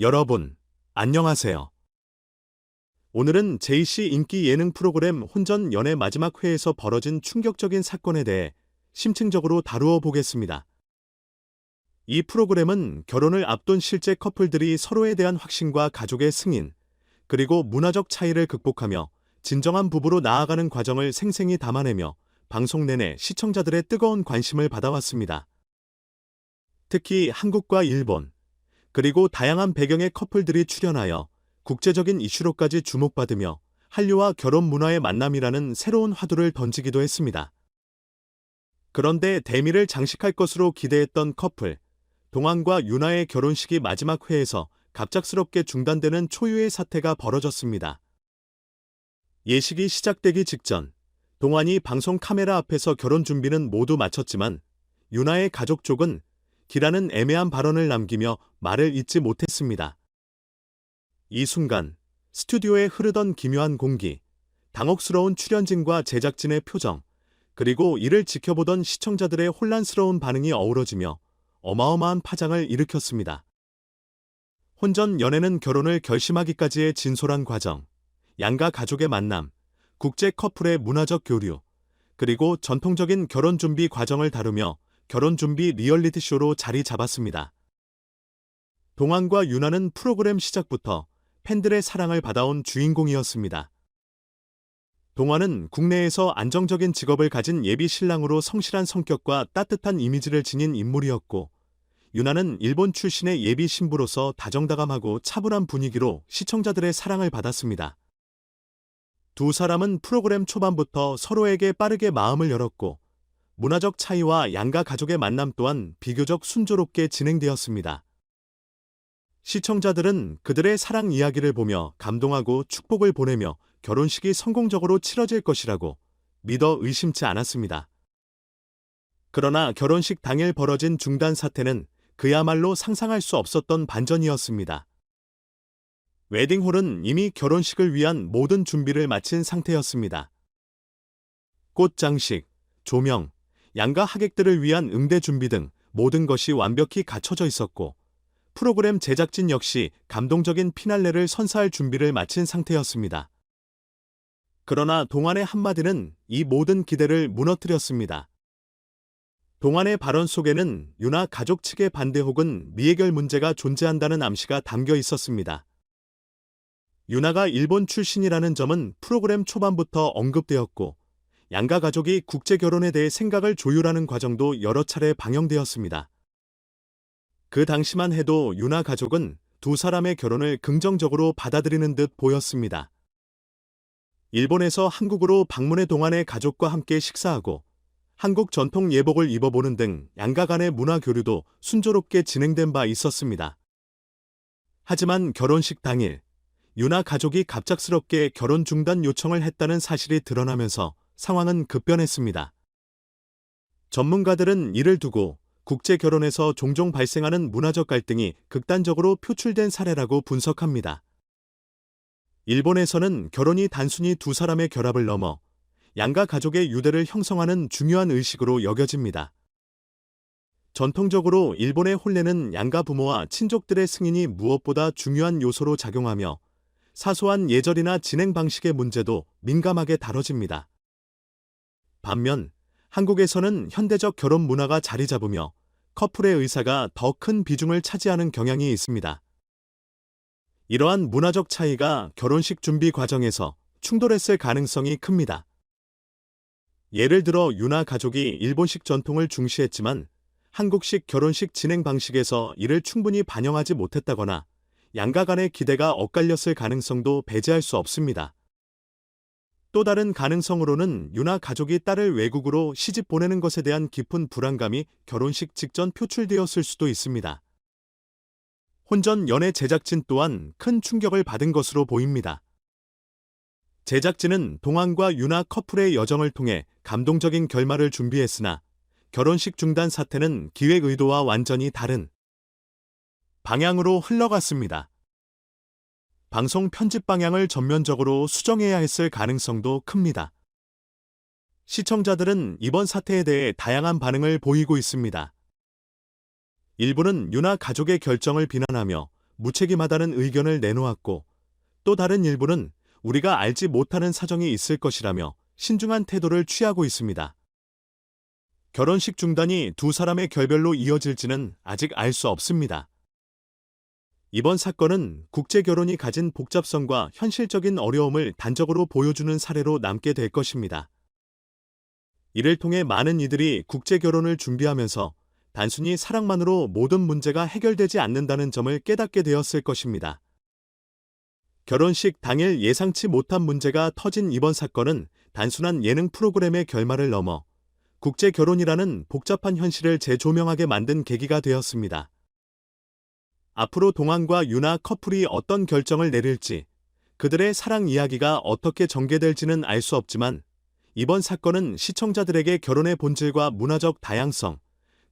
여러분, 안녕하세요. 오늘은 JC 인기 예능 프로그램 혼전 연애 마지막 회에서 벌어진 충격적인 사건에 대해 심층적으로 다루어 보겠습니다. 이 프로그램은 결혼을 앞둔 실제 커플들이 서로에 대한 확신과 가족의 승인, 그리고 문화적 차이를 극복하며 진정한 부부로 나아가는 과정을 생생히 담아내며 방송 내내 시청자들의 뜨거운 관심을 받아왔습니다. 특히 한국과 일본, 그리고 다양한 배경의 커플들이 출연하여 국제적인 이슈로까지 주목받으며 한류와 결혼 문화의 만남이라는 새로운 화두를 던지기도 했습니다. 그런데 대미를 장식할 것으로 기대했던 커플, 동안과 유나의 결혼식이 마지막 회에서 갑작스럽게 중단되는 초유의 사태가 벌어졌습니다. 예식이 시작되기 직전, 동안이 방송 카메라 앞에서 결혼 준비는 모두 마쳤지만 유나의 가족 쪽은 기라는 애매한 발언을 남기며 말을 잇지 못했습니다. 이 순간 스튜디오에 흐르던 기묘한 공기, 당혹스러운 출연진과 제작진의 표정, 그리고 이를 지켜보던 시청자들의 혼란스러운 반응이 어우러지며 어마어마한 파장을 일으켰습니다. 혼전 연애는 결혼을 결심하기까지의 진솔한 과정, 양가 가족의 만남, 국제 커플의 문화적 교류, 그리고 전통적인 결혼 준비 과정을 다루며 결혼 준비 리얼리티 쇼로 자리 잡았습니다. 동안과 유나는 프로그램 시작부터 팬들의 사랑을 받아온 주인공이었습니다. 동화는 국내에서 안정적인 직업을 가진 예비 신랑으로 성실한 성격과 따뜻한 이미지를 지닌 인물이었고, 유나는 일본 출신의 예비 신부로서 다정다감하고 차분한 분위기로 시청자들의 사랑을 받았습니다. 두 사람은 프로그램 초반부터 서로에게 빠르게 마음을 열었고, 문화적 차이와 양가 가족의 만남 또한 비교적 순조롭게 진행되었습니다. 시청자들은 그들의 사랑 이야기를 보며 감동하고 축복을 보내며 결혼식이 성공적으로 치러질 것이라고 믿어 의심치 않았습니다. 그러나 결혼식 당일 벌어진 중단 사태는 그야말로 상상할 수 없었던 반전이었습니다. 웨딩홀은 이미 결혼식을 위한 모든 준비를 마친 상태였습니다. 꽃 장식, 조명, 양가 하객들을 위한 응대 준비 등 모든 것이 완벽히 갖춰져 있었고, 프로그램 제작진 역시 감동적인 피날레를 선사할 준비를 마친 상태였습니다. 그러나 동안의 한마디는 이 모든 기대를 무너뜨렸습니다. 동안의 발언 속에는 유나 가족 측의 반대 혹은 미해결 문제가 존재한다는 암시가 담겨 있었습니다. 유나가 일본 출신이라는 점은 프로그램 초반부터 언급되었고, 양가 가족이 국제 결혼에 대해 생각을 조율하는 과정도 여러 차례 방영되었습니다. 그 당시만 해도 유나 가족은 두 사람의 결혼을 긍정적으로 받아들이는 듯 보였습니다. 일본에서 한국으로 방문해 동안의 가족과 함께 식사하고 한국 전통 예복을 입어보는 등 양가 간의 문화 교류도 순조롭게 진행된 바 있었습니다. 하지만 결혼식 당일, 유나 가족이 갑작스럽게 결혼 중단 요청을 했다는 사실이 드러나면서 상황은 급변했습니다. 전문가들은 이를 두고 국제 결혼에서 종종 발생하는 문화적 갈등이 극단적으로 표출된 사례라고 분석합니다. 일본에서는 결혼이 단순히 두 사람의 결합을 넘어 양가 가족의 유대를 형성하는 중요한 의식으로 여겨집니다. 전통적으로 일본의 혼례는 양가 부모와 친족들의 승인이 무엇보다 중요한 요소로 작용하며 사소한 예절이나 진행 방식의 문제도 민감하게 다뤄집니다. 반면 한국에서는 현대적 결혼 문화가 자리 잡으며 커플의 의사가 더 큰 비중을 차지하는 경향이 있습니다. 이러한 문화적 차이가 결혼식 준비 과정에서 충돌했을 가능성이 큽니다. 예를 들어 유나 가족이 일본식 전통을 중시했지만 한국식 결혼식 진행 방식에서 이를 충분히 반영하지 못했다거나 양가 간의 기대가 엇갈렸을 가능성도 배제할 수 없습니다. 또 다른 가능성으로는 유나 가족이 딸을 외국으로 시집 보내는 것에 대한 깊은 불안감이 결혼식 직전 표출되었을 수도 있습니다. 혼전 연애 제작진 또한 큰 충격을 받은 것으로 보입니다. 제작진은 동안과 유나 커플의 여정을 통해 감동적인 결말을 준비했으나 결혼식 중단 사태는 기획 의도와 완전히 다른 방향으로 흘러갔습니다. 방송 편집 방향을 전면적으로 수정해야 했을 가능성도 큽니다. 시청자들은 이번 사태에 대해 다양한 반응을 보이고 있습니다. 일부는 유나 가족의 결정을 비난하며 무책임하다는 의견을 내놓았고 또 다른 일부는 우리가 알지 못하는 사정이 있을 것이라며 신중한 태도를 취하고 있습니다. 결혼식 중단이 두 사람의 결별로 이어질지는 아직 알 수 없습니다. 이번 사건은 국제 결혼이 가진 복잡성과 현실적인 어려움을 단적으로 보여주는 사례로 남게 될 것입니다. 이를 통해 많은 이들이 국제 결혼을 준비하면서 단순히 사랑만으로 모든 문제가 해결되지 않는다는 점을 깨닫게 되었을 것입니다. 결혼식 당일 예상치 못한 문제가 터진 이번 사건은 단순한 예능 프로그램의 결말을 넘어 국제 결혼이라는 복잡한 현실을 재조명하게 만든 계기가 되었습니다. 앞으로 동안과 유나 커플이 어떤 결정을 내릴지, 그들의 사랑 이야기가 어떻게 전개될지는 알 수 없지만, 이번 사건은 시청자들에게 결혼의 본질과 문화적 다양성,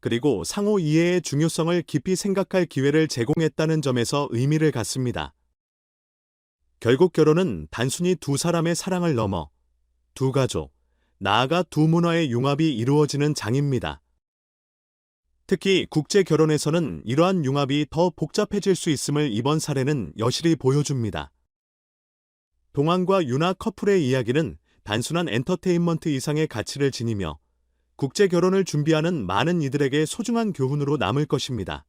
그리고 상호 이해의 중요성을 깊이 생각할 기회를 제공했다는 점에서 의미를 갖습니다. 결국 결혼은 단순히 두 사람의 사랑을 넘어 두 가족, 나아가 두 문화의 융합이 이루어지는 장입니다. 특히 국제 결혼에서는 이러한 융합이 더 복잡해질 수 있음을 이번 사례는 여실히 보여줍니다. 동안과 유나 커플의 이야기는 단순한 엔터테인먼트 이상의 가치를 지니며 국제 결혼을 준비하는 많은 이들에게 소중한 교훈으로 남을 것입니다.